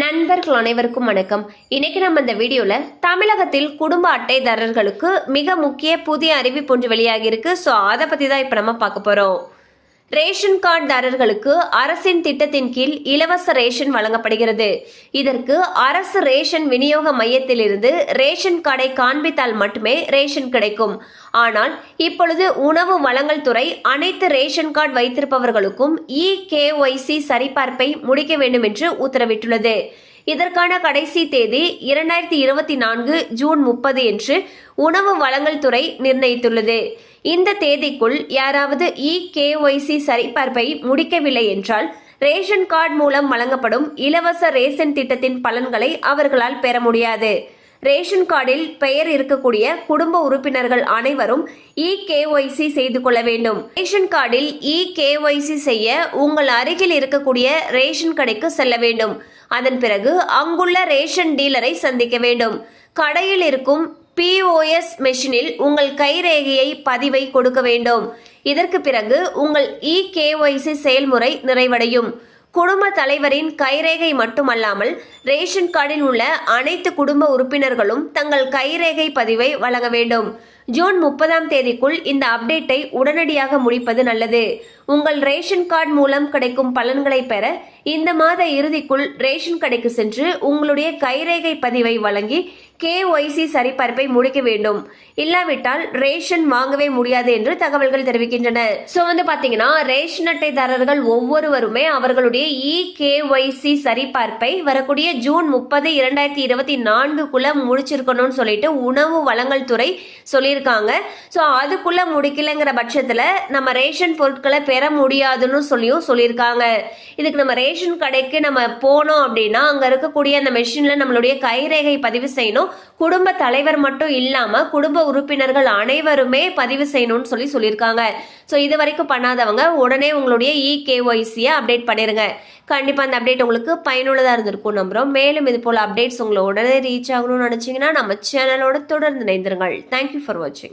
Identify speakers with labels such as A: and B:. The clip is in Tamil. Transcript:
A: நண்பர்கள் அனைவருக்கும் வணக்கம். இன்னைக்கு நம்ம இந்த வீடியோல தமிழகத்தில் குடும்ப அட்டைதாரர்களுக்கு மிக முக்கிய புதிய அறிவிப்பு ஒன்று வெளியாகி இருக்கு ஸோ அதை பத்தி தான் இப்போ நம்ம பார்க்க போறோம். ரேஷன் கார்டுதாரர்களுக்கு அரசின் திட்டத்தின் கீழ் இலவச ரேஷன் வழங்கப்படுகிறது. இதற்கு அரசு ரேஷன் விநியோக மையத்திலிருந்து ரேஷன் கார்டை காண்பித்தால் மட்டுமே ரேஷன் கிடைக்கும். ஆனால் இப்பொழுது உணவு வழங்கல் துறை அனைத்து ரேஷன் கார்டு வைத்திருப்பவர்களுக்கும் இ கேஒய்சி சரிபார்ப்பை முடிக்க வேண்டும் என்று உத்தரவிட்டுள்ளது. இதற்கான கடைசி தேதி இரண்டாயிரத்தி இருபத்தி நான்கு ஜூன் முப்பது என்று உணவு வழங்கல் துறை நிர்ணயித்துள்ளது. இந்த தேதிக்குள் யாராவது இ கேஒய்சி சரிபார்ப்பை முடிக்கவில்லை என்றால் ரேஷன் கார்டு மூலம் வழங்கப்படும் இலவச ரேஷன் திட்டத்தின் பலன்களை அவர்களால் பெற முடியாது. ரேஷன் கார்டில் பெயர் இருக்கக்கூடிய குடும்ப உறுப்பினர்கள் அனைவரும் இ கேஒய்சி செய்து கொள்ள வேண்டும். ரேஷன் கார்டில் இ கேஒய்சி செய்ய உங்கள் அருகில் இருக்கக்கூடிய ரேஷன் கடைக்கு செல்ல வேண்டும். அதன் பிறகு அங்குள்ள ரேஷன் டீலரை சந்திக்க வேண்டும். கடையில் இருக்கும் பிஓஎஸ் மெஷினில் உங்கள் கைரேகையை பதிவை கொடுக்க வேண்டும். இதற்கு பிறகு உங்கள் இ கேஒய்சி செயல்முறை நிறைவடையும். குடும்ப தலைவரின் கைரேகை மட்டுமல்லாமல் ரேஷன் கார்டில் உள்ள அனைத்து குடும்ப உறுப்பினர்களும் தங்கள் கைரேகை பதிவை வழங்க வேண்டும். ஜூன் முப்பதாம் தேதிக்குள் இந்த அப்டேட்டை உடனடியாக முடிப்பது நல்லது. உங்கள் ரேஷன் கார்டு மூலம் கிடைக்கும் பலன்களை பெற இந்த மாத இறுதிக்குள் ரேஷன் கடைக்கு சென்று உங்களுடைய கைரேகை பதிவை வழங்கி கேஒய்சி சரிபார்ப்பை முடிக்க வேண்டும். இல்லாவிட்டால் ரேஷன் வாங்கவே முடியாது என்று தகவல்கள் தெரிவிக்கின்றன. சோ வந்து பாத்தீங்கன்னா ரேஷன் அட்டைதாரர்கள் ஒவ்வொருவருமே அவர்களுடைய இ கேஒய்சி சரிபார்ப்பை வரக்கூடிய ஜூன் முப்பது இரண்டாயிரத்தி இருபத்தி நான்குக்குள்ள முடிச்சிருக்கணும்னு சொல்லிட்டு உணவு வழங்கல் துறை சொல்லியிருக்காங்க. ஸோ அதுக்குள்ள முடிக்கலைங்கிற பட்சத்தில் நம்ம ரேஷன் பொருட்களை பெற முடியாதுன்னு சொல்லியும் சொல்லியிருக்காங்க. இதுக்கு நம்ம ரேஷன் கடைக்கு நம்ம போனோம் அப்படின்னா அங்கே இருக்கக்கூடிய அந்த மெஷினில் நம்மளுடைய கைரேகை பதிவு செய்யணும். குடும்ப தலைவர் மட்டும் இல்லாமல் குடும்ப உறுப்பினர்கள் அனைவருமே பதிவு செய்யணும்னு சொல்லி சொல்லியிருக்காங்க. ஸோ இது வரைக்கும் பண்ணாதவங்க உடனே உங்களுடைய இ கேஒய்சியை அப்டேட் பண்ணிடுங்க கண்டிப்பாக அந்த அப்டேட் உங்களுக்கு பயனுள்ளதாக இருந்திருக்கும் நம்புகிறோம் மேலும் இது போல் அப்டேட்ஸ் உங்களை உடனே ரீச் ஆகணும்னு நினச்சிங்கன்னா நம்ம சேனலோட தொடர்ந்து இணைந்திருங்கள். தேங்க்யூ ஃபார் வாட்சிங்